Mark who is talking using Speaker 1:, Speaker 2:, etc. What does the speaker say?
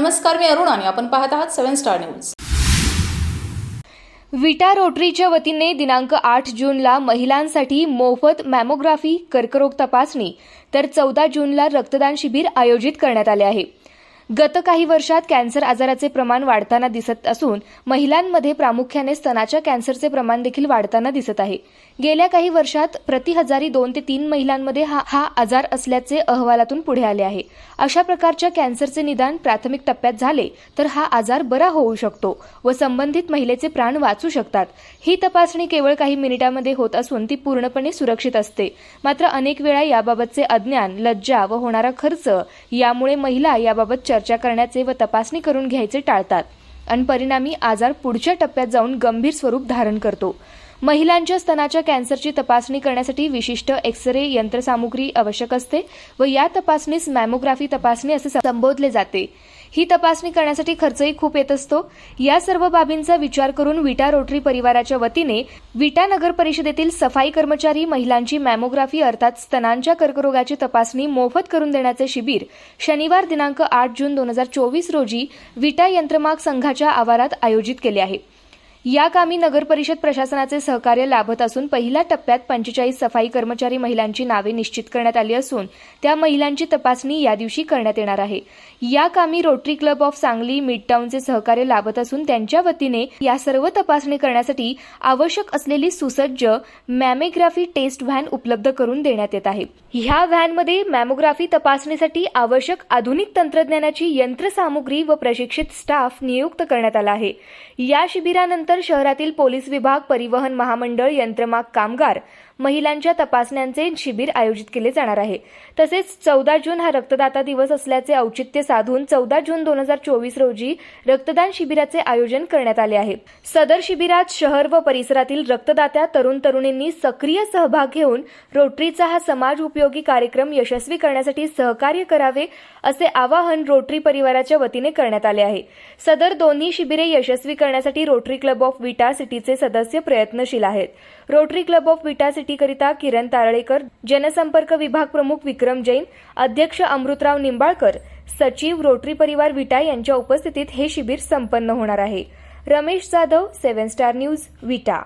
Speaker 1: नमस्कार मी अरुण आणि आपण पाहत आहात सेव्हन स्टार न्यूज.
Speaker 2: विटा रोटरीच्या वतीने दिनांक आठ जूनला महिलांसाठी मोफत मॅमोग्राफी कर्करोग तपासणी तर चौदा जूनला रक्तदान शिबिर आयोजित करण्यात आले आहे. गत काही वर्षात कॅन्सर आजाराचे प्रमाण वाढताना दिसत असून महिलांमध्ये प्रामुख्याने स्तनाच्या कॅन्सरचे प्रमाण देखील वाढताना दिसत आहे. गेल्या काही वर्षात प्रति हजारी दोन ते तीन महिलांमध्ये हा हा आजार असल्याचे अहवालातून पुढे आले आहे. अशा प्रकारच्या कॅन्सरचे निदान प्राथमिक टप्प्यात झाले तर हा आजार बरा होऊ शकतो व संबंधित महिलेचे प्राण वाचू शकतात. ही तपासणी केवळ काही मिनिटांमध्ये होत असून ती पूर्णपणे सुरक्षित असते. मात्र अनेक वेळा याबाबतचे अज्ञान लज्जा व होणारा खर्च यामुळे महिला याबाबत चर्चा करण्याचे व तपासणी करून घ्यायचे टाळतात. आणि परिणामी आजार पुढच्या टप्प्यात जाऊन गंभीर स्वरूप धारण करतो. महिलांच्या स्तनाच्या कॅन्सरची तपासणी करण्यासाठी विशिष्ट एक्स रे यंत्रसामुग्री आवश्यक असते व या तपासणीस मॅमोग्राफी तपासणी असे संबोधले जाते. ही तपासणी करण्यासाठी खर्चही खूप येत असतो. या सर्व बाबींचा विचार करून विटा रोटरी परिवाराच्या वतीने विटा नगर परिषदेतील सफाई कर्मचारी महिलांची मॅमोग्राफी अर्थात स्तनांच्या कर्करोगाची तपासणी मोफत करून देण्याचे शिबिर शनिवार दिनांक आठ जून दोन हजार चोवीस रोजी विटा यंत्रमाग संघाच्या आवारात आयोजित केले आहे. या कामी नगर परिषद प्रशासनाचे सहकार्य लाभत असून पहिल्या टप्प्यात पंचेचाळीस सफाई कर्मचारी महिलांची नावे निश्चित करण्यात आली असून त्या महिलांची तपासणी या दिवशी करण्यात येणार आहे. या कामी रोटरी क्लब ऑफ सांगली मिडटाऊनचे सहकार्य लाभत असून त्यांच्या वतीने या सर्व तपासणी करण्यासाठी आवश्यक असलेली सुसज्ज मॅमोग्राफी टेस्ट व्हॅन उपलब्ध करून देण्यात येत आहे. ह्या व्हॅनमध्ये मॅमोग्राफी तपासणीसाठी आवश्यक आधुनिक तंत्रज्ञानाची यंत्रसामुग्री व प्रशिक्षित स्टाफ नियुक्त करण्यात आला आहे. या शिबिरानंतर शहरातील पोलीस विभाग परिवहन महामंडळ यंत्रमाग कामगार महिलांच्या तपासण्यांचे शिबिर आयोजित केले जाणार आहे. तसेच चौदा जून हा रक्तदाता दिवस असल्याचे औचित्य साधून चौदा जून दोन हजार चोवीस रोजी रक्तदान शिबिराचे आयोजन करण्यात आले आहे. सदर शिबिरात शहर व परिसरातील रक्तदात्या तरुण तरुणींनी सक्रिय सहभाग घेऊन रोटरीचा हा समाज उपयोगी कार्यक्रम यशस्वी करण्यासाठी सहकार्य करावे असे आवाहन रोटरी परिवाराच्या वतीने करण्यात आले आहे. सदर दोन्ही शिबिरे यशस्वी करण्यासाठी रोटरी क्लब ऑफ विटा सिटीचे सदस्य प्रयत्नशील आहेत. Rotary club of Vita city माहितीकरिता Kiran Taralekar जनसंपर्क विभाग प्रमुख विक्रम जैन अध्यक्ष अमृतराव निंबाळकर सचिव रोटरी परिवार विटा यांच्या उपस्थितीत हे शिबिर संपन्न होणार आहे. Ramesh Jadhav seven star news Vita.